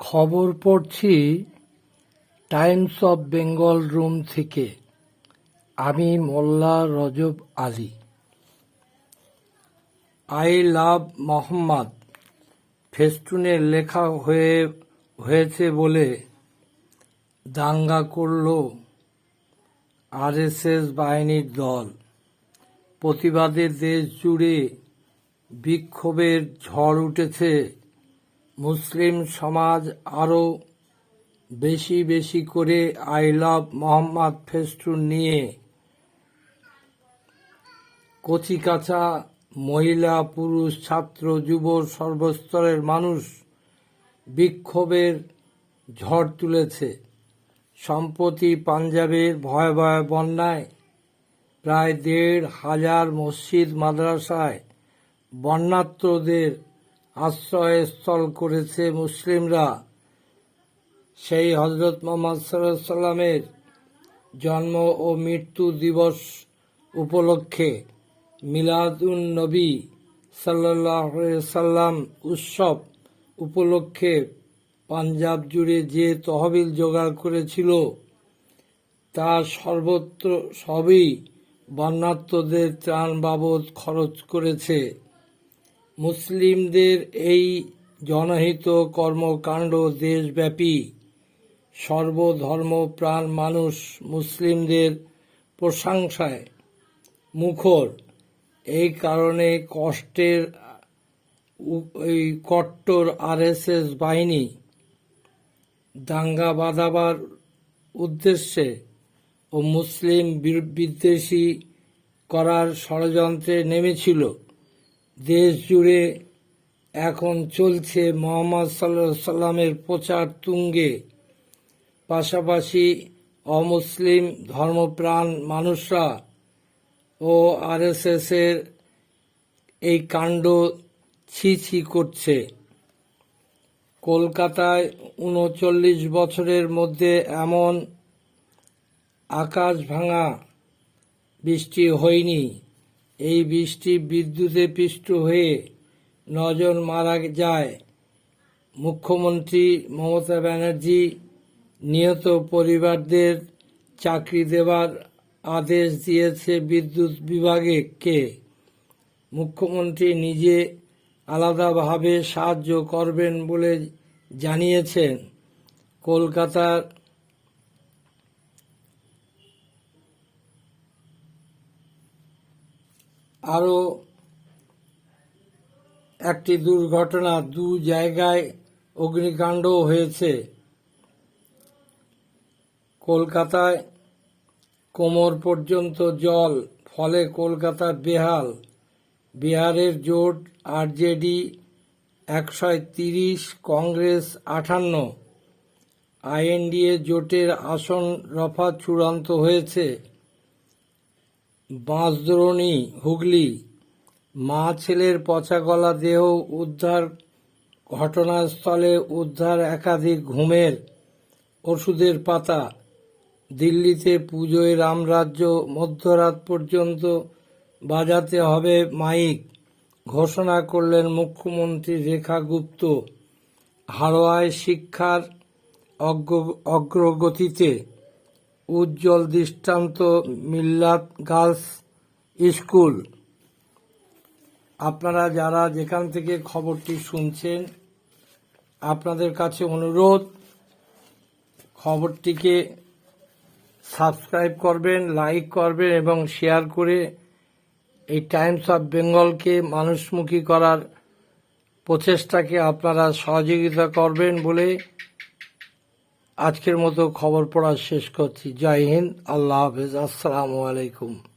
খবর পড়ছি Times of Bengal room থেকে আমি Molla Rajab Ali. I love Mohammad. ফেস্টুনে লেখা হয়ে, হয়েছে বলে দাঙ্গা করল আরএসএস বাহিনীর দল। প্রতিবাদে দেশ জুড়ে বিক্ষোভের ঝড় উঠেছে মুসলিম সমাজ আরও বেশি বেশি করে আই লাভ মোহাম্মদ ফেস্টুন নিয়ে কচিকাঁচা মহিলা, পুরুষ, ছাত্র, যুব, সর্বস্তরের মানুষ বিক্ষোভের ঝড় তুলেছে। সম্প্রতি পাঞ্জাবের ভয়াবহ বন্যায় প্রায় দেড় হাজার মসজিদ, মাদ্রাসায় বন্যাত্রদের আশ্রয়স্থল করেছে মুসলিমরা। সেই হজরত মোহাম্মদ সাল্লামের জন্ম ও মৃত্যু দিবস উপলক্ষে মিলাদুন নবী সাল্লাহ সাল্লাম উৎসব উপলক্ষে পাঞ্জাব জুড়ে যে তহবিল জোগাড় করেছিল, তা সর্বত্র সবই বন্যাত্মদের ত্রাণ বাবদ খরচ করেছে। মুসলিমদের এই জনহিত কর্মকাণ্ড দেশব্যাপী। সর্বধর্ম প্রাণ মানুষ মুসলিমদের প্রশংসায় মুখর। এই কারণে কষ্টের কট্টর আরএসএস বাহিনী দাঙ্গা বাঁধাবার উদ্দেশ্যে ও মুসলিম বিদ্বেষী করার ষড়যন্ত্রে নেমেছিল। দেশ জুড়ে এখন চলছে মোহাম্মদ সাল্লাহ সাল্লামের প্রচার তুঙ্গে। পাশাপাশি অমুসলিম ধর্মপ্রাণ মানুষরা ও আরএসএসের এই কাণ্ড ছি ছি করছে। কলকাতায় উনচল্লিশ বছরের মধ্যে এমন আকাশ ভাঙা বৃষ্টি হয়নি। এই বৃষ্টি বিদ্যুতে পিষ্ট হয়ে নজন মারা যায়। মুখ্যমন্ত্রী মমতা ব্যানার্জি নিহত পরিবারদের চাকরি দেওয়ার আদেশ দিয়েছে বিদ্যুৎ বিভাগে। কে? মুখ্যমন্ত্রী নিজে আলাদাভাবে সাহায্য করবেন বলে জানিয়েছেন। কলকাতার আরও একটি দুর্ঘটনা দু জায়গায় অগ্নিকাণ্ডও হয়েছে। কলকাতায় কোমর পর্যন্ত জল, ফলে কলকাতা বেহাল। বিহারের জোট আরজেডি একশো তিরিশ, কংগ্রেস আটান্ন আইএনডিএ জোটের আসন রফা চূড়ান্ত হয়েছে। বাঁশদ্রোণী, হুগলি, মা ছেলের পচা গলা দেহ উদ্ধার, ঘটনাস্থলে উদ্ধার একাধিক ঘুমের ওষুধের পাতা, দিল্লিতে পুজোয় রামরাজ্য, মধ্যরাত পর্যন্ত বাজাতে হবে মাইক, ঘোষণা করলেন মুখ্যমন্ত্রী রেখা গুপ্ত, হারোয়ায় শিক্ষার অগ্র- অগ্রগতিতে। উজ্জ্বল দৃষ্টান্ত মিল্লাত গার্লস স্কুল। আপনারা যারা যেখান থেকে খবরটি শুনছেন, আপনাদের কাছে অনুরোধ, খবরটিকে সাবস্ক্রাইব করবেন, লাইক করবেন এবং শেয়ার করে এই টাইমস অফ বেঙ্গলকে মানুষমুখী করার প্রচেষ্টাকে আপনারা সহযোগিতা করবেন বলে আজকের মতো খবর পড়া শেষ করছি। জয় হিন্দ আল্লাহ হাফেজ। আসসালামু আলাইকুম।